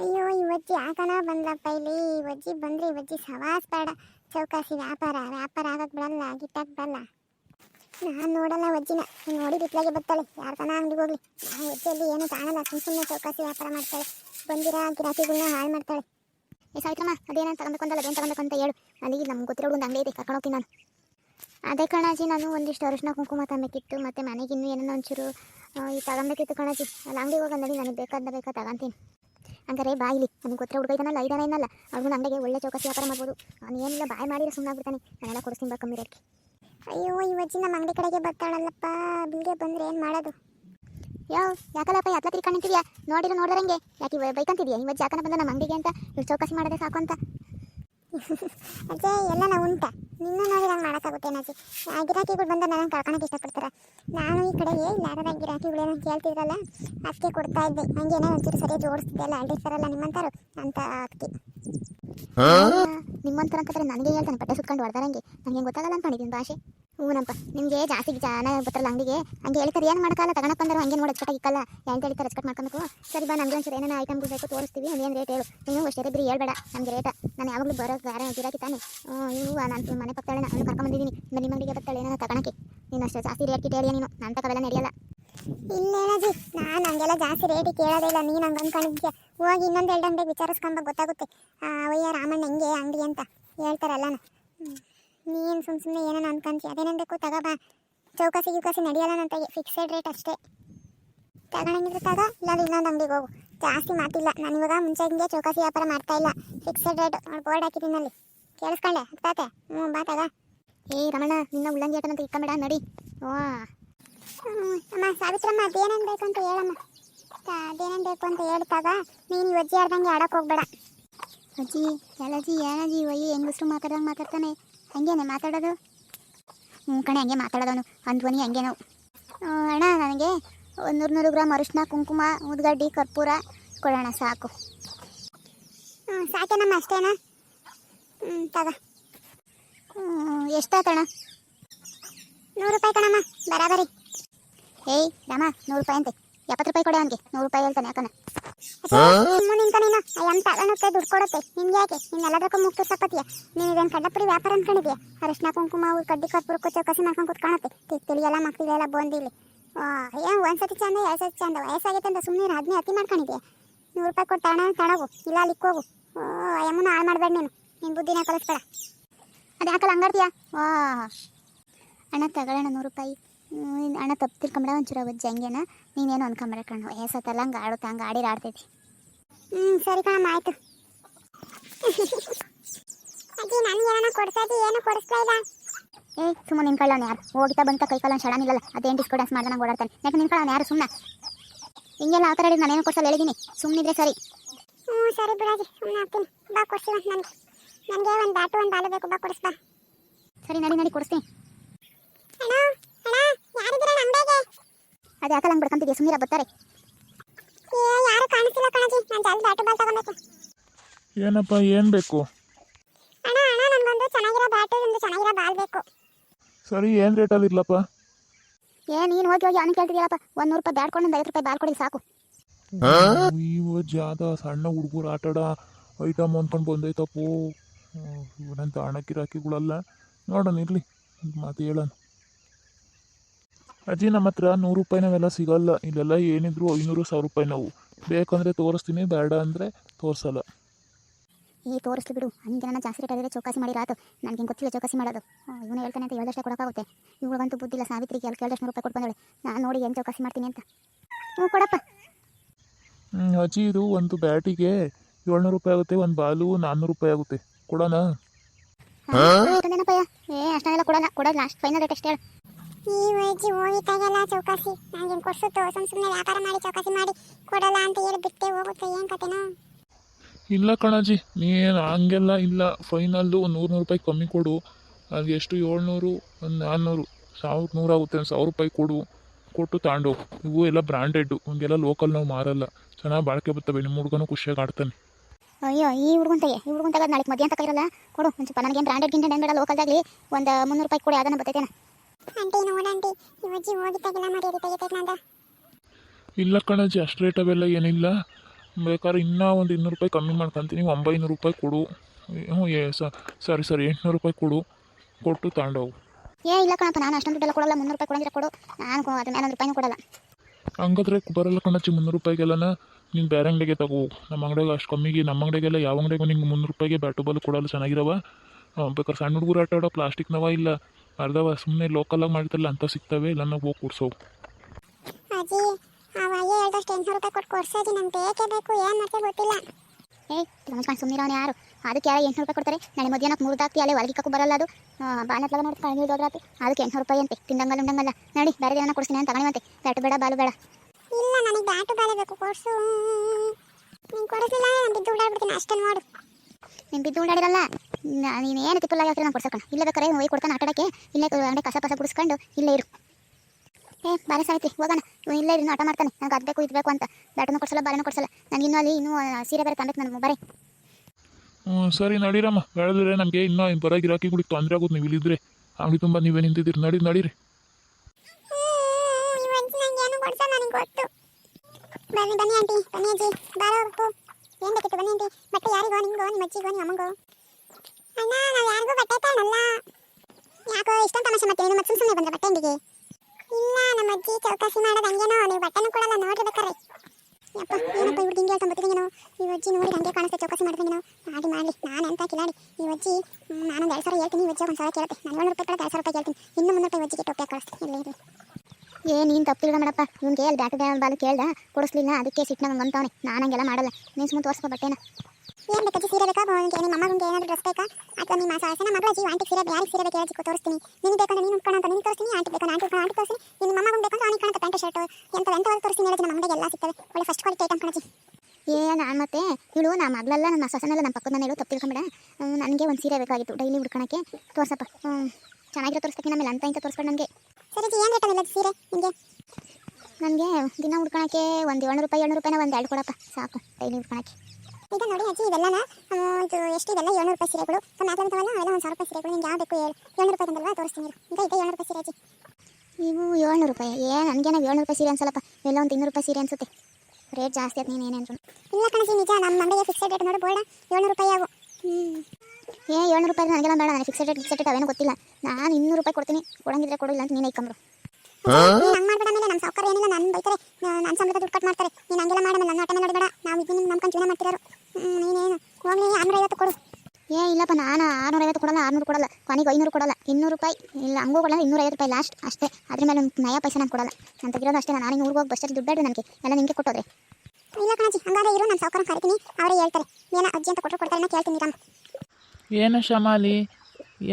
ಅಯ್ಯೋ ಇವಜ್ಜಿ ಆತನ ಬಂದ್ಲಪ್ಪ ಇಲ್ಲಿ? ಇವಜ್ಜಿ ಬಂದ್ರೆ ಇವಜ್ಜಿ ಸವಾಸ್ ಬೇಡ. ಚೌಕಾಸಿ ವ್ಯಾಪಾರ ವ್ಯಾಪಾರ ಆಗಕ್ ಬಿಡಲ್ಲ, ಗಿಟ್ಟಕ್ ಬರಲ್ಲ ನಾನು ನೋಡಲ್ಲ ವಜ್ಜಿನ. ನೋಡಿ ಬಿತ್ಲಾಗೆ ಬರ್ತಾಳೆ ತನ ಅಂಗಡಿಗೆ ಹೋಗ್ಲಿ. ಆ ವಜ್ಜಿಯಲ್ಲಿ ಏನು ಕಾಣಲ್ಲ. ಸುಮ್ ಸುಮ್ಮನೆ ಚೌಕಾಸಿ ವ್ಯಾಪಾರ ಮಾಡ್ತಾಳೆ. ಬಂದಿರೋ ಗಿರಾಕಿಗಳನ್ನ ಹಾಳು ಮಾಡ್ತಾಳೆ. ಏ, ಸಾವಿತ್ರಮ್ಮ, ಅದೇನ ತಗೊಂಬೇಕು ಅಂತಲ್ಲ ಅದೇನು ಅಂತ ಹೇಳು. ಅಲ್ಲಿ ನಮ್ಗೆ ಗೊತ್ತಿರೋ ಒಂದು ಅಂಗಡಿ ಇದೆ. ಕರ್ಕೊಂಡು ನಾನು. ಅದೇ ಕಣಾಜಿ, ನಾನು ಒಂದಿಷ್ಟು ಅರಿಶಿನ ಕುಂಕುಮ ತಂಬೇಕಿತ್ತು. ಮತ್ತು ಮನೆಗಿನ್ನೂ ಏನೋ ಒಂಚೂರು ಈ ತಗೊಂಬೇಕಿತ್ತು ಕಣಾಜಿ. ಅಲ್ಲಿ, ಅಂಗಡಿಗೆ ಹೋಗಿ ಅಂದಡಿ ನನಗೆ ಬೇಕಾದ ಬೇಕಾ ತಗೊಂತೀನಿ. ಹಂಗಾರೆ ಬಾಯಿಲಿ ನನಗೆ ಗೊತ್ತಿರೋ ಹುಡುಗ ಇದನ್ನಲ್ಲ ಇದಾನೆ ಏನಲ್ಲ ಅವನು ಅಂಗಡಿಗೆ ಒಳ್ಳೆ ಚೌಕಸಿ ವ್ಯಾಪಾರ ಮಾಡ್ಬೋದು. ಅವ್ನು ಏನಿಲ್ಲ, ಬಾಯಿ ಮಾಡಿದ್ರೆ ಸುಮ್ಮನೆ ಆಗ್ಬಿಡ್ತಾನೆ. ನಾನೆಲ್ಲ ಕೊಡಿಸ್ತೀನಿ ಬಾ ಕಮ್ಮಿ ರೇಟ್ಗೆ. ಅಯ್ಯೋ ಈ ಅಜ್ಜಿ ನಮ್ಮ ಅಂಗಡಿ ಕಡೆಗೆ ಬರ್ತಾಳಲ್ಲಪ್ಪ. ಬಿಲ್ಗೆ ಬಂದ್ರೆ ಏನು ಮಾಡೋದು? ಯೋ, ಯಾಕಲ್ಲಪ್ಪ ಯಾತ್ಲ ನಿಂತಿದ್ಯಾ? ನೋಡಿರೋ ನೋಡ್ದಂಗೆ ಯಾಕೆ ಬೈಕಂತಿದ್ಯಾ ಇವತ್ತು ಯಾಕನ ಬಂದ ನಮ್ಮ ಅಂಗಡಿಗೆ ಅಂತ? ಇವ್ರು ಚೌಕಾಸಿ ಮಾಡೋದೇ ಸಾಕು ಅಂತ. ಅಜ್ಜೆ, ಎಲ್ಲ ನಾವು ಉಂಟ? ನಿನ್ನ ನೋಡಿದಂಗೆ ಮಾಡೋಕ್ಕಾಗುತ್ತೆ ಅಜ್ಜಿ ಗಿರಾಕಿಗಳು ಬಂದ ನನ್ನ ಕಳ್ಕೊಳಕ್ಕೆ ಇಷ್ಟಪಡ್ತಾರೆ. ನಾನು ಈ ಕಡೆಗೆ ಯಾರ ಗಿರಾಕಿಗಳೇನೋ ಕೇಳ್ತಿದ್ರಲ್ಲ ಅದಕ್ಕೆ ಕೊಡ್ತಾ ಇದ್ದೆ. ಹಂಗೇನೋ ಒಂಚೂರು ಸರಿಯಾಗಿ ಜೋಡಿಸ್ತಿದ್ದೆ ಅಲ್ಲ ಅಲ್ಡಿರ್ತಾರಲ್ಲ ನಿಮ್ಮಂತಾರು ಅಂತ ಅದಕ್ಕೆ ನಿಮ್ಮಂತರ ಅಂತಂದ್ರೆ ನನಗೆ ಹೇಳ್ತಾನೆ ಪಟ್ಟೆ ಸುತ್ಕೊಂಡು ಹೊಡೆದಾರಂಗೆ ನನಗೆ ಗೊತ್ತಾಗಲ್ಲ ಅಂತ ಅನ್ಕೊಂಡಿದ್ದೀನಿ ಭಾಷೆ. ಹೂನಪ್ಪ ನಿಮಗೆ ಜಾಸ್ತಿ ಜನ ಬರ್ತಾರಲ್ಲ ಅಂಗಡಿಗೆ, ಹಂಗೆ ಹೇಳ್ತಾರೆ ಏನು ಮಾಡೋಕ್ಕಲ್ಲ ತಗೊಂಡಪ್ಪ ಅಂದ್ರೆ ಹಂಗೆ ನೋಡಿ ಅಚ್ಚುಕಟ್ಟಾಗಿ ಇಕ್ಕಲ್ಲ. ಏನು ಹೇಳ್ತಾರೆ ರೆಸ್ಪೆಕ್ಟ್ ಮಾಡ್ಕೊಬೇಕು? ಸರಿ ಬಾ, ನಮ್ಗೆ ಒಂಚೂರು ಏನೇನು ಐಟಮ್ ಬೇಕು ತೋರಿಸ್ತೀವಿ ಏನು ರೇಟ್ ಹೇಳು. ನೀವು ಅಷ್ಟೇ ಬಿರಿ ಹೇಳ್ಬೇಡ, ನಮಗೆ ರೇಟ ನಾನು ಯಾವಾಗಲೂ ಬರೋ ಬೇರೆ ಗಿರಾಕಿ ತಾನೆ. ಇವು ನಾನು ಮನೆ ಪಕ್ಕದಳೆ ನಾನು ಕರ್ಕೊಂಬಂದಿದ್ದೀನಿ ನಿಮ್ಮ ಅಂಗಡಿಗೆ ಬರ್ತಾಳೆ ಏನೋ ತಗೊಳಕ್ಕೆ ನೀನು ಅಷ್ಟು ಜಾಸ್ತಿ ರೇಟ್ ಗಿಟ್ ಹೇಳಿ ನೀನು? ನನ್ನ ತಗೋಲ್ಲ ನಡೆಯಲ್ಲ. ಇನ್ನೇನಾಜಿ ನಾನು ಹಂಗೆಲ್ಲ ಜಾಸ್ತಿ ರೇಟ್ ಕೇಳೋದಿಲ್ಲ ನೀನು ಹಂಗೆ ಅನ್ಕೊಂಡಿದ್ಯಾ? ಹೋಗಿ ಇನ್ನೊಂದು ಎರಡು ಅಂಗಡಿ ವಿಚಾರಿಸ್ಕೊಂಬ ಗೊತ್ತಾಗುತ್ತೆ. ಅಯ್ಯ, ರಾಮಣ್ಣ ಹೆಂಗೆ ಅಂಗಡಿ ಅಂತ ಹೇಳ್ತಾರಲ್ಲನ? ನೀನು ಸುಮ್ಮ ಸುಮ್ಮನೆ ಏನೇನು ಅನ್ಕೊಂತೀಯ? ಅದೇನೇನು ಬೇಕು ತಗೋಬಾ ಚೌಕಾಸಿ ಗಿೌಕಾಸಿ ನಡೆಯಲ್ಲ ನಂತ ಫಿಕ್ಸೆಡ್ ರೇಟ್ ಅಷ್ಟೇ. ತಗೊಂಡಂಗಿದ್ರೆ ತಗ ಇಲ್ಲ ಇನ್ನೊಂದು ಅಂಗಡಿಗೆ ಹೋಗು. ಜಾಸ್ತಿ ಮಾತಿಲ್ಲ. ನಾನು ಇವಾಗ ಮುಂಚೆ ಹಿಂಗೆ ಚೌಕಾಸಿ ವ್ಯಾಪಾರ ಮಾಡ್ತಾ ಇಲ್ಲ. ಫಿಕ್ಸೆಡ್ ರೇಟ್ ಬೋರ್ಡ್ ಹಾಕಿದ್ದೀನಿ ಅಲ್ಲಿ. ಕೇಳಿಸ್ಕೊಂಡೆ? ಅರ್ಥಾತೆ ಹ್ಞೂ ಬಾ ತಗ. ಏ ರಮಣ ನಿನ್ನ ಉಲ್ಲಂಗಿ ಆಟನಂತ ಇಕ್ಕಬೇಡ ನಡಿ. ಓ. ಅಮ್ಮ, ಸಾವಿತ್ರಮ್ಮ, ಅದೇನೇನು ಬೇಕು ಅಂತ ಹೇಳಮ್ಮ. ಅದೇನೇನು ಬೇಕು ಅಂತ ಹೇಳ್ತಾಗ ನೀನು ಅಜ್ಜಿ ಆಡ್ದಂಗೆ ಆಡೋಕೆ ಹೋಗ್ಬೇಡ. ಅಜ್ಜಿ ಎಲ್ಲಜ್ಜಿ ಏನಜ್ಜಿ ಒಯ್ಯಿ, ಹೆಂಗಸ್ರು ಮಾತಾಡ್ದಂಗೆ ಮಾತಾಡ್ತಾನೆ. ಹಂಗೇನೆ ಮಾತಾಡೋದು? ಹ್ಞೂ ಕಣೆ, ಹಂಗೆ ಮಾತಾಡೋದವನು. ಅಂದ್ವನಿ, ಹಂಗೆ ನಾವು. ಅಣ್ಣ ನನಗೆ ನೂರು ನೂರು ಗ್ರಾಮ್ ಅರಿಶಿನ ಕುಂಕುಮ, ಉದ್ಗಡ್ಡಿ, ಕರ್ಪೂರ ಕೊಡೋಣ, ಸಾಕು. ಹ್ಞೂ ಸಾಕೇನಮ್ಮ ಅಷ್ಟೇನಾ? ಹ್ಞೂ ತಗ. ಎಷ್ಟಾತಣ್ಣ ನೂರು ರೂಪಾಯಿ ಕಣಮ್ಮ, ಬರಾಬರಿ. ಏಯ್, ರಾಮ, ನೂರು ರೂಪಾಯಿ ಅಂತೆ. ಎಪ್ಪತ್ತು ರೂಪಾಯಿ ಕೊಡೆ ಅವನಿಗೆ. ನೂರು ರೂಪಾಯಿ ಹೇಳ್ತಾನೆ ಯಾಕನ. ನಿಂತ ನೀನು ಅಯ್ಯಮ್ಮ ತಗೊಳುತ್ತೆ ದುಡ್ಡು ಕೊಡುತ್ತೆ. ನಿಮ್ಗೆ ಯಾಕೆ? ನೀನು ಎಲ್ಲದಕ್ಕೂ ಮುಕ್ತ ಸಪತಿಯ ನೀನು ಇದೇನು ಕಡ್ಡಪುರಿ ವ್ಯಾಪಾರ ಅನ್ಕೊಂಡಿದ್ಯಾ? ಅರಿಶಿನ ಕುಂಕುಮ ಅವ್ರು ಕಡ್ಡಿ ಕರ್ಪೂರಕ್ಕೂ ಚೌಕಾಸಿ ಮಾಡ್ಕೊಂಡು ಕುತ್ಕೊಳತ್ತೆ ತಿಳಿ ತಿಳಿಯಲ್ಲ ಮಕ್ಕಳಿಗೆಲ್ಲ ಬಂದಿಲ್ಲಿ ಏನು ಒಂದ್ಸತಿ ಚಂದ ಎರಡು ಸತಿ ಚಂದ. ವಯಸ್ಸಾಗೈತೆ ಅಂತ ಸುಮ್ಮನೆ ಅದನ್ನೇ ಅತಿ ಮಾಡ್ಕೊಂಡಿದ್ಯಾ? ನೂರು ರೂಪಾಯಿ ಕೊಟ್ಟು ತಗೋಣ ತಗೋಗು ಇಲ್ಲ ಅಲ್ಲಿ ಹೋಗು. ಓ ಅಯ್ಯಮ್ಮನ ಹಾಳು ಮಾಡಬೇಡ ನೀನು. ನಿನ್ನ ಬುದ್ಧಿನ ಕಲಿಸ್ಬೇಡ. ಅದು ಯಾಕಲ್ಲ ಹಂಗಾಡ್ತೀಯಾ ವಾ ಅಣ್ಣ ತಗೊಳ್ಳೋಣ ನೂರು ರೂಪಾಯಿ. ಅಣ್ಣ ತಪ್ಪು ತಿಳ್ಕೊಂಬೇಡ ಒಂಚೂರು ಆಗುತ್ತೆ ಜಂಗೆನ ನೀನೇನು ಅನ್ಕೊಂಬಿಡ ಕಣ್ಣು ವಯಸ್ಸತ್ತಲ್ಲ ಹಂಗೆ ಆಡುತ್ತೆ ಹಂಗೆ ಆಡಿರ ಆಡ್ತೈತಿ. ಹ್ಞೂ ಸರಿ ಕಣಮ್ಮ ಆಯ್ತು. ಅಜ್ಜಿ ನನಗೆ ಏನೋ ಕೊಡ್ಸದಿ ಏನು ಕೊಡಿಸ್ತಾ ಇಲ್ಲ. ಏ ಸುಮ್ಮನೆ ನಿನ್ಕೊಳ್ಳೋನು ಯಾರು? ಹೋಗ್ತಾ ಬಂತ ಕೈ ಕಾಲ ಶಡನಿಲ್ಲಲ್ಲ ಅದೇನು ಡಿಸ್ಕೋ ಡ್ಯಾನ್ಸ್ ಮಾಡ್ದೆ ನಂಗೆ ಓಡಾಡ್ತಾನೆ. ಯಾಕೆ ನಿನ್ಕೊಳ್ಳೋನು ಯಾರು? ಸುಮ್ಮನೆ ಹಿಂಗೆಲ್ಲ ಆ ಥರ ಹೇಳಿ ನಾನೇನು ಕೊಡ್ಸಲ್ಲ ಹೇಳಿದ್ದೀನಿ ಸುಮ್ಮನಿದ್ರೆ ಸರಿ. ಹ್ಞೂ ಸರಿ ಬಿಡಾಜಿ ಸುಮ್ಮನೆ ಆಗ್ತೀನಿ ಬಾ ಕೊಡ್ಸಿ ನನಗೆ. ನನಗೆ ಒಂದು ಬ್ಯಾಟು ಒಂದು ಬಾಲು ಬೇಕು. ಬಾ ಕೊಡಿಸ್ಬಾ ಸರಿ ನಡಿ ನಡಿ ಕೊಡಿಸ್ತೀನಿ. ಅದು ಯಾಕಲ್ಲ ಹಂಗೆ ಬಿಡ್ಕೊಂತಿದ್ಯಾ ಸುಮ್ಮನೆ ಬರ್ತಾರೆ ಯಾರು ಕಾಣಿಸ್ತಿಲ್ಲ ಕಣಜಿ. ನಾನು ಜಲ್ದಿ ಬ್ಯಾಟು ಬಾಲ್ ತಗೊಬೇಕು. ಏನಪ್ಪ ಏನು ಬೇಕು? ಅಣ್ಣ ಅಣ್ಣ ನನಗೊಂದು ಚೆನ್ನಾಗಿರೋ ಬ್ಯಾಟು ಒಂದು ಚೆನ್ನಾಗಿರೋ ಬಾಲ್ ಬೇಕು. ಸರಿ ಏನು ರೇಟಲ್ಲಿ ಇರ್ಲಪ್ಪ? ಏ ನೀನು ಹೋಗಿ ಹೋಗಿ ಅವನು ಕೇಳ್ತಿದ್ದೀರಪ್ಪ ಒಂದು ನೂರು ರೂಪಾಯಿ ಬ್ಯಾಟ್ ಕೊಂಡು ಒಂದು ರೂಪಾಯಿ ಬಾಲ್ ಕೊಡಿ ಸಾಕು. ಇವ ಜಾದ ಸಣ್ಣ ಹುಡುಗರು ಆಟಾಡ ಐಟಮ್ ಅಂದ್ಕೊಂಡು ಬಂದೈತಪ್ಪೋ. ಇವನಂತ ಹಣಕ್ಕಿರಾಕಿಗಳಲ್ಲ ನೋಡೋಣ ಇರಲಿ. ಮಾತು ಹೇಳೋಣ. ಅಜ್ಜಿ ನಮ್ಮ ಹತ್ರ ನೂರು ರೂಪಾಯಿ ನಾವೆಲ್ಲ ಸಿಗಲ್ಲ. ಇಲ್ಲೆಲ್ಲ ಏನಿದ್ರು ಐನೂರು ಸಾವಿರ ರೂಪಾಯಿ ನಾವು. ಬೇಕಂದರೆ ತೋರಿಸ್ತೀನಿ ಬೇಡ ಅಂದರೆ ತೋರಿಸಲ್ಲ. ಈ ತೋರಿಸ್ಲಿ ಬಿಡು. ಹಂಗೆ ಜಾಸ್ತಿ ರೇಟ್ ಆಗಿದ್ರೆ ಚೌಕಾಸಿ ಮಾಡಿ ರಾತು. ನನಗೆ ಗೊತ್ತಿಲ್ಲ ಚೌಕಾಸಿ ಮಾಡೋದು. ಇವನು ಹೇಳ್ತಾನೆ ಅಂತ ಹೇಳ್ದಷ್ಟೇ ಕೊಡೋಕ್ಕಾಗುತ್ತೆ ಇವ್ಳಿಗಂತೂ ಬುದ್ಧಿಲ್ಲ ಸಾವಿತ್ರಿಗೆ ಅಲ್ಲಿ ಕೇಳ್ದಷ್ಟು ನೂರು ರೂಪಾಯಿ ಕೊಟ್ಟು ಬಂದಳೆ ನಾನು ನೋಡಿ ಏನು ಚೌಕಾಸಿ ಮಾಡ್ತೀನಿ ಅಂತ. ಹ್ಞೂ ಕೊಡಪ್ಪ. ಅಜ್ಜಿ ಇದು ಒಂದು ಬ್ಯಾಟಿಗೆ ಏಳ್ನೂರು ರೂಪಾಯಿ ಆಗುತ್ತೆ ಒಂದು ಬಾಲು ನಾನ್ನೂರು ರೂಪಾಯಿ ಆಗುತ್ತೆ. ಕೊಡೋಣ ಏ ಅಷ್ಟೊಂದೆಲ್ಲ ಕೊಡೋಲ್ಲ. ಕೊಡೋದು ಲಾಸ್ಟ್ ಫೈನಲ್ ರೇಟ್ ಅಷ್ಟೇ ಹೇಳು. ಈ ವಯಸ್ಸು ಹೋಗಿತ್ತಾಗಲ್ಲ ಚೌಕಾಸಿ ನಾನು ಕೊಡ್ಸುತ್ತೋ? ಸುಮ್ ಸುಮ್ಮನೆ ವ್ಯಾಪಾರ ಮಾಡಿ ಚೌಕಾಸಿ ಮಾಡಿ ಕೊಡಲ್ಲ ಅಂತ ಹೇಳಿ ಬಿಟ್ಟೆ ಹೋಗುತ್ತೆ. ಏನು ಕತೆನೋ? ಇಲ್ಲ ಕಣಜ್ಜಿ ನೀನು ಹಂಗೆಲ್ಲ ಇಲ್ಲ. ಫೈನಲ್ಲು ಒಂದು ನೂರು ನೂರು ರೂಪಾಯಿ ಕಮ್ಮಿ ಕೊಡು. ಅದು ಎಷ್ಟು? ಏಳ್ನೂರು ಒಂದು ನಾನ್ನೂರು ಸಾವಿರದ ನೂರಾಗುತ್ತೆ ಒಂದು ಸಾವಿರ ರೂಪಾಯಿ ಕೊಡು. ಕೊಟ್ಟು ತಗೊಂಡು ಇವು ಎಲ್ಲ ಬ್ರ್ಯಾಂಡೆಡ್ಡು ಹಂಗೆಲ್ಲ ಲೋಕಲ್ ನಾವು ಮಾರಲ್ಲ. ಚೆನ್ನಾಗಿ ಬಾಳಿಕೆ ಬರ್ತವೆ. ನಿಮ್ಮ ಹುಡುಗನೂ ಖುಷಿಯಾಗಿ ಆಡ್ತಾನೆ. ಅಯ್ಯೋ ಈ ಹುಡುಗನ್ ತೆಗೆ ಈ ಹುಡುಗಂತ ತೆಗೆದು ನಾಳೆ ಮಧ್ಯಾಹ್ನ ಅಂತ ಇರಲ್ಲ. ಕೊಡು ಒಂದು ಸ್ವಲ್ಪ. ನನಗೆ ಬ್ರಾಂಡೆಡ್ ಗಿಂಡೆ ಏನು ಬೇಡ ಲೋಕಲ್ದಾಗಲಿ. ಒಂದು ಮುನ್ನೂರು ರೂಪಾಯಿ ಕೊಡಿ ಅದನ್ನು ಬರ್ತೈತೇನ? ಆಂಟಿ ನೋಡಂಟಿ ಇವಜ್ಜಿ ಹೋಗಿ ತೆಗಿಲ್ಲ ನೋಡಿ ತೆಗಿತೈತೆ ನಂದ. ಇಲ್ಲ ಕಣಜ್ಜಿ ಅಷ್ಟು ರೇಟ್ ಅವೆಲ್ಲ ಏನಿಲ್ಲ. ಬೇಕಾದ್ರೆ ಇನ್ನೂ ಒಂದು ಇನ್ನೂರು ರೂಪಾಯಿ ಕಮ್ಮಿ ಮಾಡ್ಕೊತೀನಿ. ಒಂಬೈನೂರು ರೂಪಾಯಿ ಕೊಡು. ಹ್ಞೂ ಏ ಸರಿ ಸರಿ ಎಂಟುನೂರು ರೂಪಾಯಿ ಕೊಡು. ಕೊಟ್ಟು ತಗೊಂಡೋಗು. ಏ ಇಲ್ಲ ಕಣಪ್ಪ ನಾನು ಅಷ್ಟೊಂದು ದುಡ್ಡೆಲ್ಲ ಕೊಡಲ್ಲ. ಮುನ್ನೂರು ರೂಪಾಯಿ ಕೊಡಂದ್ರೆ ಕೊಡು. ನಾನು ಅದು ಅದ್ರ ಮೇಲೆ ಒಂದು ರೂಪಾಯಿನೂ ಕೊಡಲ್ಲ. ಹಂಗಾದ್ರೆ ಬರಲ್ಲ ಕಣಚ್ಚಿ ಮುನ್ನೂರು ರೂಪಾಯಿಗೆಲ್ಲನ ನೀನು ಬೇರೆ ಅಂಗಡಿಗೆ ತಗೋ. ನಮ್ಮ ಅಂಗಡಿಗೆ ಅಷ್ಟು ಕಮ್ಮಿಗೆ ನಮ್ಮ ಅಂಗಡಿಗೆಲ್ಲ ಯಾವ ಅಂಗಡಿಗೂ ನಿಂಗೆ ಮುನ್ನೂರು ರೂಪಾಯಿಗೆ ಬ್ಯಾಟು ಬಾಲ್ ಕೊಡಲ್ಲ ಚೆನ್ನಾಗಿರವ? ಬೇಕಾದ್ರೆ ಸಣ್ಣ ಹುಡುಗರು ಆಟ ಆಡೋ ಪ್ಲಾಸ್ಟಿಕ್ನವ ಇಲ್ಲ? ಅರ್ಧವ ಸುಮ್ಮನೆ ಲೋಕಲಾಗಿ ಮಾಡ್ತಾರಲ್ಲ ಅಂತ ಸಿಗ್ತವೆ ಇಲ್ಲ ನಾವು ಹೋಗಿ ಕೂರ್ಸೋವು ಅಜ್ಜಿ ಅವ ಹೇಳ್ದಷ್ಟು ಎಂಟ್ನೂರು ರೂಪಾಯಿ ಕೊಟ್ಟು ಕೊಡ್ಸೋಜಿ ನಂಗೆ ಬೇಕೇ ಬೇಕು ಏನು ಮಾಡ್ತೀವಿ ಗೊತ್ತಿಲ್ಲ. ಏಯ್ ಮುಚ್ಕೊಂಡು ಸುಮ್ಮನಿರೋನು ಯಾರು? ಅದಕ್ಕೆ ಯಾರು ಎಂಟ್ನೂರು ರೂಪಾಯಿ ಕೊಡ್ತಾರೆ. ನಾಳೆ ಮಧ್ಯಾಹ್ನಕ್ಕೆ ಮುರಿದಾಕ್ತಿ ಅಲ್ಲಿ ಒಳಗೆ ಕಕ್ಕು ಬರಲ್ಲ ಅದು. ಬಾಣತ್ಲಾಗ ನೋಡಿ ಕಳೆದು ಹೋದ್ರಾತು. ಅದಕ್ಕೆ ಎಂಟ್ನೂರು ರೂಪಾಯಿ ಅಂತೆ ತಿಂದಂಗಲ್ಲ ಉಂಡಂಗಲ್ಲ. ನೋಡಿ ಬೇರೆ ದಿನ ಕೊಡ್ಸ್ತೀನಿ ಅಂತ ತಗೊಂಡಿವಂತೆ ಬ್ಯಾಟು ಬೇಡ ಬಾಲು ಬೇಡ. ಇಲ್ಲ ನನಗೆ ಬ್ಯಾಟು ಬಾಲೆ ಬೇಕು ಕೊಡ್ಸು. ನೀನು ಕೊಡಿಸಿಲ್ಲ ನಾನು ಬಿದ್ದು ಉಡಾಡ್ಬಿಡ್ತೀನಿ ಅಷ್ಟೇ ನೋಡು ನೀನು ಬಿದ್ದು ಉಡಾಡಿರಲ್ಲ? ನೀನು ಏನು ತಿಪ್ಪಲ್ಲ ಹೇಳ್ತೀರಿ ನಾನು ಕೊಡ್ಸೋಣ ಇಲ್ಲ ಬೇಕಾರೆ ಹೋಗಿ ಕೊಡ್ತಾನೆ ಆಟಾಡಕ್ಕೆ. ಇಲ್ಲೇ ಅಂಗಡಿ ಕಸ ಪಸ ಬಿಡಿಸ್ಕೊಂಡು ಇಲ್ಲೇ ಇರು. ಏ ಬಾರಿ ಸಾಯ್ತಿ ಹೋಗೋಣ. ಇವ್ನು ಇಲ್ಲೇ ಇನ್ನು ಆಟ ಮಾಡ್ತಾನೆ. ನನಗೆ ಅದು ಬೇಕು ಇದು ಬೇಕು ಅಂತ. ಬ್ಯಾಟನ್ನು ಕೊಡ್ಸಲ್ಲ ಬಾರಿನೂ ಕೊಡ್ಸಲ್ಲ. ನನಗೆ ಇನ್ನೂ ಅಲ್ಲಿ ಇನ್ನೂ ಸೀರೆ ಬೇರೆ ತಂಬೇಕು ನನಗೆ ಬರೀ. ಹ್ಞೂ ಸರಿ ನಡೀರಮ್ಮ ಬೆಳೆದ್ರೆ ನಮಗೆ ಇನ್ನೂ ಬರೋ ಗಿರಾಕಿಗಳಿಗೆ ತೊಂದರೆ ಆಗುತ್ತೆ ನೀವು ಇಲ್ಲಿದ್ರೆ. ಅಂಗಡಿ ತುಂಬ ನೀವೇ ನಿಂತಿದ್ದೀರಿ. ನಡೀರಿ. ನಡೀರಿ ಬನ್ನಿ ಬನ್ನಿ ಆಂಟಿ. ಬನ್ನಿ ಅಜ್ಜಿ. ಬಾರೋ ಉಪ್ಪು ಏನ್ ಬೇಕಿತ್ತು? ಬನ್ನಿ ಆಂಟಿ. ಬಟ್ಟೆ ಯಾರಿಗೋ ನಿಮ್ಗೋ ನಿಮ್ಮ ಅಜ್ಜಿಗೋ ನಿಮ್ಮ ಅಮ್ಮಗೋ. ಅಣ್ಣ ನಾವು ಯಾರಿಗೂ ಬಟ್ಟೆ ತಾಣಲ್ಲ ಯಾಕೋ ಇಷ್ಟೊಂದು ತಮಾಷೆ ಮಾಡ್ತೀನಿ ಮತ್ತೆ ಸುಮ್ಮನೆ ಬಂದ್ರೆ ಬಟ್ಟೆ ಅಂಗಡಿಗೆ ಇಲ್ಲ ನಮ್ಮ ಅಜ್ಜಿ ಚೌಕಾಸಿ ಮಾಡೋದು ಹಂಗೇನೋ. ನೀವು ಬಟ್ಟೆನೂ ಕೊಡಲ್ಲ ನೋಡ್ರಿ ಬೇಕಾರೆ ಯಪ್ಪ ಏನಪ್ಪ ಇವ್ರು ಹಿಂಗೆ ಹೇಳ್ತಾ ಬರ್ತಿದ್ದೀನೋ ಈ ಅಜ್ಜಿ ನೋಡಿ ಹಂಗೆ ಕಾಣಿಸ್ತೆ ಚೌಕಾಸಿ ಮಾಡ್ದಂಗೆನೋ ಮಾಡಿ ಮಾಡಿ. ನಾನು ಎಂತ ಕಿಲಾಡಿ ಈ ಅಜ್ಜಿ ನಾನು ನಾನೊಂದು ಎರಡು ಸಾವಿರ ಹೇಳ್ತೀನಿ. ಈ ಅಜ್ಜಿ ಒಂದು ಸಾವಿರ ಕೇಳುತ್ತೆ. ನಾನು ಏಳ್ನೂರು ರೂಪಾಯಿ ಎರಡು ಸಾವಿರ ರೂಪಾಯಿ ಹೇಳ್ತೀನಿ ಇನ್ನೂ ಮುನ್ನೂರು ರೂಪಾಯಿ ಅಜ್ಜಿಗೆ ಟೋಪಿ ಕಳಿಸ್ತೀನಿ ಇರಲಿ ಇರಲಿ. ಏ ನೀನು ತಪ್ಪಿಲ್ಲ ಮೇಡಪ್ಪ? ನಿಮ್ಗೆ ಅಲ್ಲಿ ಬ್ಯಾಟ್ ಬ್ಯಾನ್ ಬಾಲು ಕೇಳ್ದ? ಕೊಡಿಸ್ಲಿಲ್ಲ ಅದಕ್ಕೆ ಸಿಟ್ಟು ನಂಗೆ ಬಂತವನೆ ನಾನು ಹಂಗೆಲ್ಲ ಮಾಡಲ್ಲ. ನೀನು ಸುಮ್ಮನೆ ತೋರಿಸ್ಕೊ ಬಟ್ಟೆನ. ಏನು ಬೇಕಾಗಿ ಸೀರೆ ಬೇಕಾ? ನಿಮಗೆ ನಿಮ್ಮ ಅಮ್ಮನಿಗೆ ಏನಾದರೂ ಡ್ರೆಸ್ ಬೇಕಾ? ಸಾಸನ ಮಗಳ ಜೀವ. ಆಂಟಿ ಸೀರೆ ಯಾರಿಗೆ ಸೀರೆ ಬೇಕು ಹೇಳಿ ತೋರಿಸ್ತೀನಿ. ನಿನಗೆ ಬೇಕಂದ್ರೆ ನೀನು ಉಟ್ಕೊಂಡು ಅಂತ ನೀನು ತೋರಿಸ್ತೀನಿ ಆಂಟಿ ಬೇಕಾದ್ರೆ ಆಂಟಿ ಆಂಟಿ ತೋರಿಸ್ತೀನಿ. ನಿಮ್ಮ ಮಮ್ಮನಿಗೆ ಬೇಕಂದ್ರೆ ಅವನಿಗೆ ಕಾಣುತ್ತೆ ಪ್ಯಾಂಟ್ ಶರ್ಟ್. ಎಂತ ಎಂತ ತೋರಿಸ್ತೀನಿ ಹೇಳಿದ್ರೆ ನಮ್ಮ ಮಗಳಿಗೆ ಎಲ್ಲ ಸಿಗ್ತವೆ. ಒಳ್ಳೆ ಫಸ್ಟ್ ಕ್ವಾಲಿಟಿ ಐಟಮ್ ಕಣಜಿ ಏ ನಾನು ಮತ್ತೆ ಇವಳು ನಮ್ಮ ಮಗಳೆಲ್ಲ ನಮ್ಮ ಸೊಸನೆಲ್ಲ ನಮ್ಮ ಪಕ್ಕದ ಮನೇಲು ತಪ್ಪು ತಿಳ್ಕೊಂಬೇಡ. ನನಗೆ ಒಂದು ಸೀರೆ ಬೇಕಾಗಿತ್ತು ಡೈಲಿ ಉಡ್ಕೊಳಕ್ಕೆ ತೋರ್ಸಪ್ಪ. ಚೆನ್ನಾಗಿರೋ ತೋರಿಸ್ತೀನಿ ಆಮೇಲೆ ಅಂತ ಇಂತ ತೋರಿಸ್ಕೊಂಡು ನನಗೆ. ಸರಿ ಏನು ರೇಟ್ ರೇಟಲ್ಲ ಸೀರೆ ನಿಮಗೆ ನನಗೆ ದಿನ ಉಡ್ಕೊಳಕ್ಕೆ ಒಂದು ಏಳ್ನೂರು ರೂಪಾಯಿ ಏಳ್ನೂರು ರೂಪಾಯಿನ ಒಂದು ಎರಡು ಕೊಡಪ್ಪ ಸಾಕು ಡೈಲಿ ಉಡ್ಕೊಳಕ್ಕೆ ಈಗ ನೋಡಿ ಅಜ್ಜಿ ಇವೆಲ್ಲನ ಇದು ಎಷ್ಟು ಇವೆಲ್ಲ ಏಳ್ನೂರು ರೂಪಾಯಿ ಸೀರೆಗಳು. ನಮ್ಮ ಆಗ್ಲಂತವಲ್ಲ ಅವೆಲ್ಲ ಒಂದು ಸಾವಿರ ರೂಪಾಯಿ ಸೀರೆಗಳು. ನಿಮ್ಗೆ ಯಾವ ಬೇಕು ಹೇಳಿ. ಏಳ್ನೂರು ರೂಪಾಯಿ ತಂದಲ್ವಾ? ತೋರಿಸ್ತೀನಿ. ಈಗ ಇದೆ ಏಳ್ನೂರು ರೂಪಾಯಿ ಸೀರೆ ಅಜ್ಜಿ. ನೀವು ಏಳ್ನೂರು ರೂಪಾಯಿ. ಏ ನನಗೆ ನಾವು ಏಳ್ನೂರು ರೂಪಾಯಿ ಸೀರೆ ಅನ್ಸಲ್ಲಪ್ಪ. ಎಲ್ಲ ಒಂದು ಇನ್ನೂರು ರೂಪಾಯಿ ಸೀರೆ ಅನ್ಸುತ್ತೆ. ರೇಟ್ ಜಾಸ್ತಿ ಆಯ್ತು ನೀನು ಏನೇನು ಇಲ್ಲ ಕಣಜಿ ನಿಜ. ನಮ್ಮ ಅಂಗಡಿಗೆ ಫಿಕ್ಸೆಡ್ ರೇಟ್ ನೋಡಿ ಬೇಡ ಏಳ್ನೂರು ರೂಪಾಯಿ ಅವು. ಹ್ಞೂ ಏ ಏಳ್ನೂರು ರೂಪಾಯಿ ನನಗೆಲ್ಲ ಬೇಡ. ನನಗೆ ಫಿಕ್ಸೆಡ್ ರೇಟ್ ಫಿಕ್ಸೆಡ್ ಅವೇನೋ ಗೊತ್ತಿಲ್ಲ. ನಾನು ಇನ್ನೂರು ರೂಪಾಯಿ ಕೊಡ್ತೀನಿ. ಕೊಡಂಗಿದ್ರೆ ಕೊಡಿಲ್ಲ ಅಂತ ನೀನು ಐಕಂಬ್ರು ಹಂಗೆ ಮಾಡ್ಬೇಡ ಮೇಲೆ ನಮ್ಮ ಸೌಕರ್ಯ ಏನಿಲ್ಲ. ನಾನು ಬೈತಾರೆ. ನನ್ನ ಸಂಬಳದ ದುಡ್ಡು ಕಟ್ ಮಾಡ್ತಾರೆ. ನೀನು ಹಂಗೆಲ್ಲ ಮಾಡ ನನ್ನ ಆಟನೇ ನೋಡಬೇಡ. ನಾವು ಇದನ್ನ ನಮ್ಮ ಜೀವನ ಮಾಡ್ತಿರೋರು. ನೀನೇನು? ಹೋಗ್ಲಿ ಆರ್ನೂರ ಐವತ್ತು ಕೊಡು. ಏ ಇಲ್ಲಪ್ಪ ನಾನು ಆರ್ನೂರ ಐವತ್ತು ಕೊಡಲ್ಲ ಆರ್ನೂರು ಕೊಡಲ್ಲ. ಕೊನೆಗೆ ಐನೂರು ಕೊಡಲ್ಲ. ಇನ್ನೂರು ರೂಪಾಯಿ ಇಲ್ಲ ಹಂಗೂ ಕೊಡಲ್ಲ ಇನ್ನೂರೈವತ್ತು ರೂಪಾಯಿ ಲಾಸ್ಟ್ ಅಷ್ಟೇ. ಅದ್ರ ಮೇಲೆ ಒಂದು ನಯ ಪೈಸೆ ನಾನು ಕೊಡಲ್ಲ. ನಾನು ತೆಗಿರೋದು ಅಷ್ಟೇ ನಾನು ಊರಿಗೆ ಹೋಗಿ ಬಸ್ಸಲ್ಲಿ ದುಡ್ಡು ನನಗೆ. ಎಲ್ಲ ನಿಮಗೆ ಕೊಟ್ಟೋದ್ರೆ. ಇಲ್ಲ ಕಣಜಿ ಹಂಗಾದ್ರೆ ಇರು ನಾನು ಸಾವುಕಾರ ಕರಿತೀನಿ. ಅವರೇ ಹೇಳ್ತಾರೆ. ಏನ ಅಜ್ಜಿ ಅಂತ ಕೊಟ್ಟರು ಕೊಡ್ತಾರೆ ಕೇಳ್ತೀನಿ ರಾಮ. ಏನೋ ಶಮಾಲಿ?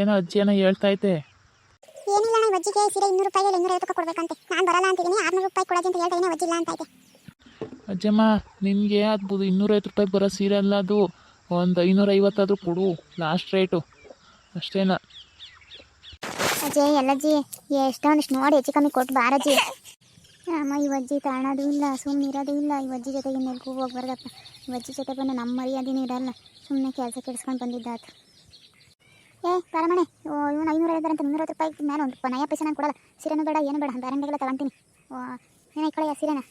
ಏನೋ ಅಜ್ಜಿ ಏನೋ ಹೇಳ್ತಾ ಐತೆ ಏನಿಲ್ಲ ನಾನು ಅಜ್ಜಿಗೆ ಸೀರೆ ಇನ್ನೂರು ರೂಪಾಯಿ ಇನ್ನೂರೈವತ್ತು ಕೊಡ್ಬೇಕಂತೆ. ನಾನು ಬರಲ್ಲ ಅಂತಿದ್ದೀನಿ ಆರ್ನೂರು ರೂಪಾಯಿ ಕೊಡೋದು ಅಂತ ಹೇಳ್ತಾ ಇದ್ದೀನಿ ಅಜ್ಜಿ ಇಲ್ಲ ಅಂತ ಐತೆ ಅಜ್ಜಮ್ಮ, ನಿನಗೆ ಆಗ್ಬೋದು ಇನ್ನೂರೈವತ್ತು ರೂಪಾಯಿ ಬರೋ ಸೀರೆ ಅಲ್ಲ ಅದು? ಒಂದು ಐನೂರೈವತ್ತಾದರೂ ಕೊಡು ಲಾಸ್ಟ್ ರೇಟು ಅಷ್ಟೇನ. ಅಜ್ಜಿ ಎಲ್ಲಜ್ಜಿ ಎಷ್ಟೊಂದಿಷ್ಟು ನೋಡಿ ಹೆಚ್ಚು ಕಮ್ಮಿ ಕೊಟ್ಟು ಬಾರಜ್ಜಿ ಅಮ್ಮ ಈ ಅಜ್ಜಿ ತಾಣೋದು ಇಲ್ಲ ಸುಮ್ಮನೆ ಇರೋದು ಇಲ್ಲ. ಇವಜ್ಜಿ ಜೊತೆಗೆ ಇನ್ನೆಲ್ಗೂ ಹೋಗ್ಬಾರ್ದಪ್ಪ ಈ ಅಜ್ಜಿ ಜೊತೆ ಬಂದು ನಮ್ಮ ಮರ್ಯಾದೆನೂ ಇರಲ್ಲ. ಸುಮ್ಮನೆ ಕೆಲಸ ಕೆಡಿಸ್ಕೊಂಡು ಬಂದಿದ್ದಾತು ಏ, ಪರಮಣೆ ಇವನು ಐನೂರ ಐವತ್ತರಂತ ಮುನ್ನೂರ ರೂಪಾಯಿ ಮೇಲೆ ಒಂದು ನಯ ಪೈಸೆ ನಾನು ಕೊಡಲ್ಲ. ಸೀರೆನೂ ಬೇಡ, ಏನು ಬೇಡ ಬೇರೆ ತಗೊಂತೀನಿ. ಓ, ಏನ ಇಕ್ಕಳೆಯ ಸೀರೆನ.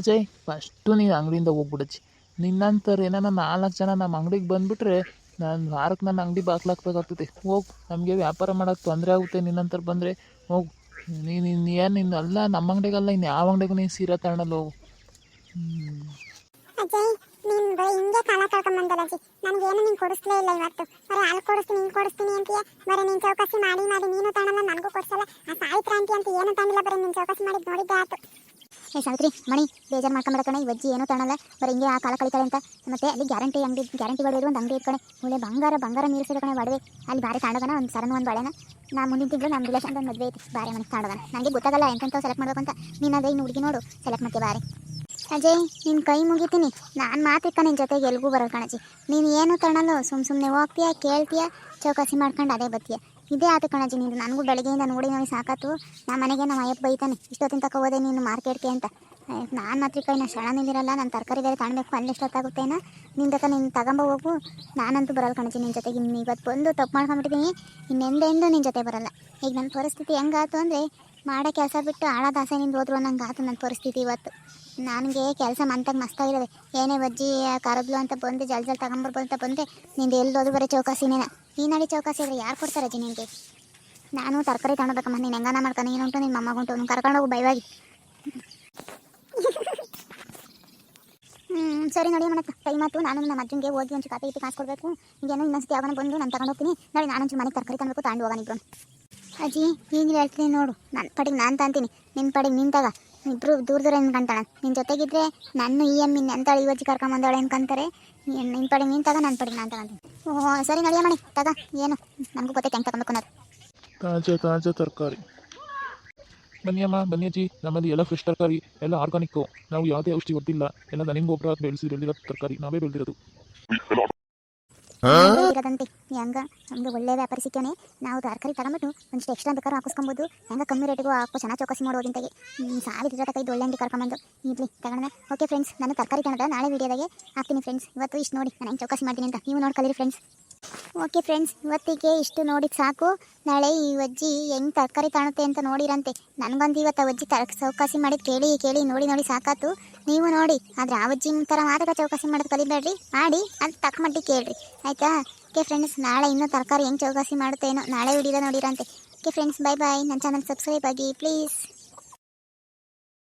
ಅಜಯ್ ಫಸ್ಟು ನೀನು ಅಂಗಡಿಯಿಂದ ಹೋಗ್ಬಿಡಚ್ಚಿ. ನಿನ್ನಂತರ ಏನಾರ ನಾಲ್ಕು ಜನ ನಮ್ಮ ಅಂಗಡಿಗೆ ಬಂದುಬಿಟ್ರೆ ನಾನು ವಾರಕ್ಕೆ ನನ್ನ ಅಂಗಡಿ ಬಾಕ್ಲಾಕ್ಬೇಕಾಗ್ತದೆ. ಹೋಗು, ನಮಗೆ ವ್ಯಾಪಾರ ಮಾಡೋಕ್ಕೆ ತೊಂದರೆ ಆಗುತ್ತೆ ನಿನ್ನಂತರ ಬಂದರೆ. ಹೋಗು, ನೀನು ಇನ್ನು ಏನು ಇನ್ನು ಅಲ್ಲ ನಮ್ಮ ಅಂಗಡಿಗಲ್ಲ ಇನ್ನು ಯಾವ ಅಂಗಡಿಗೂ ನೀನು ಸೀರೆ ತಗೊಳ್ಳಲ್ಲ ಹೋಗು. ಹ್ಞೂ ಅಜ್ಜಯ್ ನೀನು ಬರೀ ಹಿಂಗೆ ಕಾಲ ಕಳ್ಕೊಂಬಂದಲ್ಲ ಅಜ್ಜಿ ನನಗೇನು ನೀನು ಕೊಡಿಸ್ಲೇ ಇಲ್ಲ ಇವತ್ತು. ಬರೀ ಅಲ್ಲಿ ಕೊಡಿಸ್ತೀನಿ ಹಿಂಗೆ ಕೊಡಿಸ್ತೀನಿ ಅಂತೀಯ. ಬರೀ ನೀನು ಚೌಕಾಸಿ ಮಾಡಿ ಮಾಡಿ, ನೀನು ತಾಣಲ್ಲ ನನಗೂ ಕೊಡಿಸಲ್ಲ. ಆ ಸಾಯಿ ಅಂತ ಅಂತ ಏನು ತಗೊಂಡಿಲ್ಲ, ಬರೀ ನೀನು ಚೌಕಾಸಿ ಮಾಡಿದ್ದು ಏ, ಸಾವಿತ್ರಿ, ಮಣಿ, ಬೇಜಾರು ಮಾಡ್ಕೊಂಬೇಡ ಕಣೆ ವಜ್ಜಿ ಏನೂ ತಾಣಲ್ಲ. ಬರೀ ಹಿಂಗೆ ಆ ಕಾಲ ಕಳಿತಾರೆ ಅಂತ. ಮತ್ತೆ ಅಲ್ಲಿ ಗ್ಯಾರಂಟಿ ಅಂಗಡಿ, ಗ್ಯಾರಂಟಿ ಒಡೆಯೋದು ಒಂದು ಅಂಗಡಿ ಇಟ್ಕಣೆ. ಮೂಲೆ ಬಂಗಾರ ಬಂಗಾರ ಮೀರಿಸಿದ ಕಣೆ ಒಡವೆ ಅಲ್ಲಿ ಬಾರಿ ಕಾಣೋದನ ಒಂದು ಸರನು, ಒಂದು ಬಳೆನ. ನಾ ಮುಂದಿನ ತಿಂಗಳು ನಮ್ಮ ರಿಲೇಷನ್ ಒಂದು ಮದುವೆ ಐತಿ. ಬಾರಿ ಮನೆ ತಾಂಡೋಗನ ನನಗೆ ಗೊತ್ತಾಗಲ್ಲ ಎಂತ ಸೆಲೆಕ್ಟ್ ಮಾಡ್ಬೇಕಂತ. ಅಂತ ನೀನು ಅದೇ ಹುಡುಗಿ ನೋಡು. ಸೆಲೆಕ್ಟ್ ಮಾಡ್ತೀವಿ ಬಾರಿ. ಅಜಯ್ ನಿನ್ನ ಕೈ ಮುಗಿತೀನಿ. ನಾನು ಮಾತಿಕ್ಕ ನಿನ್ನ ಜೊತೆಗೆ ಎಲ್ಗೂ ಬರೋದು ಕಣಜಿ. ನೀನು ಏನು ತಗೊಳಲ್ಲ ಸುಮ್ಮ ಸುಮ್ಮನೆ ಹೋಗ್ತೀಯಾ, ಕೇಳ್ತೀಯ, ಚೌಕಾಸಿ ಮಾಡ್ಕೊಂಡು ಅದೇ ಬತ್ತೀಯ. ಇದೇ ಆತು ಕಣಜಿ, ನೀನು ನನಗೂ ಬೆಳಗ್ಗೆಯಿಂದ ನೋಡಿ ನನಗೆ ಸಾಕಾತು. ನಮ್ಮ ಮನೆಗೆ ನಮ್ಮ ಅಯ್ಯಪ್ಪ ಬೈತಾನೆ, ಇಷ್ಟೊತ್ತಿನ ತಕ ಹೋದೆ ನೀನು ಮಾರ್ಕೆಟ್ಗೆ ಅಂತ. ನಾನು ಮಾತ್ರ ಕೈ ನಾನು ಶರಣ ನಾನು ತರಕಾರಿ ಬೇರೆ ತಗೊಳ್ಬೇಕು ಅಲ್ಲಿ ಎಷ್ಟೊತ್ತಾಗುತ್ತೇನ ತಕ್ಕ ನೀನು ತಗೊಂಬ ಹೋಗು, ನಾನಂತೂ ಬರಲ್ಲ ಕಣಜಿ ನಿನ್ನ ಜೊತೆಗೆ. ಇನ್ನು ಇವತ್ತು ಬಂದು ತಪ್ಪು ಮಾಡ್ಕೊಂಡ್ಬಿಟ್ಟಿದ್ದೀನಿ ಇನ್ನೆಂದೆಂದು ನಿನ್ನ ಜೊತೆ ಬರಲ್ಲ. ಈಗ ನನ್ನ ಪರಿಸ್ಥಿತಿ ಹೆಂಗಾತು ಅಂದರೆ, ಮಾಡೋ ಕೆಲಸ ಬಿಟ್ಟು ಆಳ ದಾಸೆ ನಿಂದು ಹೋದ್ರು ಅನ್ನಂಗೆ ಆತು ನನ್ನ ಪರಿಸ್ಥಿತಿ ಇವತ್ತು. ನನಗೆ ಕೆಲಸ ಮಂತಾಗ ಮಸ್ತಾಗಿದ್ದಾವೆ ಏನೇ ಬಜ್ಜಿ ಕರದ್ಲು ಅಂತ ಬಂದು ಜಲ್ ಜಲ್ ತಗೊಂಬರ್ಬೋದು ಅಂತ ಬಂದೆ. ನಿಂದು ಎಲ್ಲೋದು ಬರೀ ಚೌಕಾಸಿನೇನ ಈ ನಡಿ ಚೌಕಾಸಿ ಇದ್ರೆ ಯಾರು ಕೊಡ್ತಾರೆ ಅಜ್ಜಿ ನಿನಗೆ ನಾನು ತರಕಾರಿ ತಗೊಳ್ಬೇಕಮ್ಮ ನೀನು ಹೆಂಗನ ಮಾಡ್ಕೊಂಡು ನೀನುಂಟು ನಿಮ್ಮ ಮಮ್ಮಗುಂಟು ನೀನು ಕರ್ಕೊಂಡೋಗು ಬೈವಾಗಿ. ಹ್ಞೂ ಸರಿ ನೋಡಿ ಮಾಡಕ್ಕ ಕೈ ಮಾತು. ನಾನು ನಮ್ಮ ಅಜ್ಜಿಗೆ ಹೋಗಿ ಒಂಚು ಕಾಪಿ ಇಟ್ಟು ಕಾಸು ಕೊಡಬೇಕು ಈಗೇನೋ ಇನ್ನೊಂದ್ಸತಿ ಯಾವಾಗ ಬಂದು ನಾನು ತಗೊಂಡು ಹೋಗ್ತೀನಿ ನೋಡಿ, ನಾನು ಒಂಚು ಮನೆಗೆ ತರಕಾರಿ ತಗೊಂಡು ಹೋಗೋಣ ಇಬ್ಬರು ಅಜ್ಜಿ ಈಗ ಹೇಳ್ತೀನಿ ನೋಡು. ನನ್ನ ಪಡಿಗೆ ನಾನು ತಂತೀನಿ. ನಿನ್ನ ಪಡಿಗೆ ನಿನ್ ಇಬ್ರು ದೂರ ದೂರ ಅನ್ಕೊಂತಾಳ ನಿನ್ನ ಜೊತೆಗಿದ್ರೆ ನನ್ನ ಈ ಎಮ್ಮಿ ಅಂತ ಇವಜ್ಜಿ ಕರ್ಕೊಂಬಂದಾಳೆ ಅನ್ಕೊಂತಾರೆ ನಿನ್ನ ಪಡಿ ನೀನು ತಗ ನನ್ನ ಪಡಿ ನಾನು ತಗೊಂತೀನಿ ಓ ಸರಿ ನಡಿಯ ಮಣಿ ತಗ ಏನು? ನನಗೂ ಗೊತ್ತೈತೆ ಹೆಂಗೆ ತಗೊಬೇಕು ಅನ್ನೋದು. ತಾಜಾ ತಾಜಾ ತರಕಾರಿ. ಬನ್ನಿ ಅಮ್ಮ ಬನ್ನಿ ಅಜ್ಜಿ. ನಮ್ಮಲ್ಲಿ ಎಲ್ಲ ಫ್ರೆಶ್ ತರಕಾರಿ ಎಲ್ಲ ಆರ್ಗಾನಿಕ್ಕು ನಾವು ಯಾವುದೇ ಔಷಧಿ ಗೊತ್ತಿಲ್ಲ ಎಲ್ಲ ದನಿಂಗ್ ಗೊಬ್ಬರ ಬೆಳೆಸಿ ಬೆಳೆದಿರೋ ತರಕಾರಿ ನಾವೇ ಬೆಳೆದಿರೋದು. ಇರೋದಂತೆ ಹೆಂಗ ನಮ್ಗೆ ಒಳ್ಳೆ ವ್ಯಾಪಾರ ಸಿಕ್ಕಾನೆ ನಾವು ತರಕಾರಿ ತಗೊಂಬಿಟ್ಟು ಒಂದಿಷ್ಟು ಎಕ್ಸ್ಟ್ರಾ ಬೇಕಾದ್ರೂ ಹಾಕಿಸ್ಕೊಬೋದು. ಹೆಂಗೆ ಕಮ್ಮಿ ರೇಟಿಗೂ ಹಾಕೋ ಚೆನ್ನಾಗಿ ಚೌಕಾಸಿ ಮಾಡೋದಿಂತಾಗೆ ಸಾವಿರ ಇರೋ ಇದು ಒಳ್ಳೆ ಅಂಗಡಿ ಕರ್ಕೊಂಬಂದು. ಇಲ್ಲಿ ತಗೊಂಡ ಓಕೆ ಫ್ರೆಂಡ್ಸ್ ನಾನು ತರಕಾರಿ ತಗೊಂಡ ನಾಳೆ ವೀಡಿಯೋದಾಗೆ ಹಾಕ್ತೀನಿ ಫ್ರೆಂಡ್ಸ್ ಇವತ್ತು ಇಷ್ಟು ನೋಡಿ, ನಾನು ಹೆಂಗೆ ಚೌಕಾಸಿ ಮಾಡ್ತೀನಿ ಅಂತ. ನೀವು ನೋಡ್ಕೊಳ್ಳಿ ಫ್ರೆಂಡ್ಸ್ ಓಕೆ ಫ್ರೆಂಡ್ಸ್ ಇವತ್ತಿಗೆ ಇಷ್ಟು ನೋಡಿ ಸಾಕು. ನಾಳೆ ಈ ಅಜ್ಜಿ ಹೆಂಗೆ ತರಕಾರಿ ಕಾಣುತ್ತೆ ಅಂತ ನೋಡಿರಂತೆ. ನನಗೊಂದು ಇವತ್ತು ಅಜ್ಜಿ ತರ ಚೌಕಾಸಿ ಮಾಡಿ ಕೇಳಿ ಕೇಳಿ, ನೋಡಿ ನೋಡಿ ಸಾಕಾತು. ನೀವು ನೋಡಿ, ಆದರೆ ಆ ಅಜ್ಜಿ ಥರ ಮಾತ್ರ ಚೌಕಾಸಿ ಮಾಡೋದು ಕಲಿಬೇಡ್ರಿ. ಮಾಡಿ, ಅದು ತಕ್ಕ ಮಟ್ಟಿಗೆ ಕೇಳ್ರಿ. ಆಯಿತಾ? ಓಕೆ ಫ್ರೆಂಡ್ಸ್ ನಾಳೆ ಇನ್ನೂ ತರಕಾರಿ ಹೆಂಗೆ ಚೌಕಾಸಿ ಮಾಡುತ್ತೇನೋ ನಾಳೆ ವಿಡಿಯೋ ನೋಡಿರಂತೆ ಓಕೆ ಫ್ರೆಂಡ್ಸ್ ಬೈ ಬಾಯ್ ನನ್ನ ಚಾನಲ್ ಸಬ್ಸ್ಕ್ರೈಬ್ ಆಗಿ ಪ್ಲೀಸ್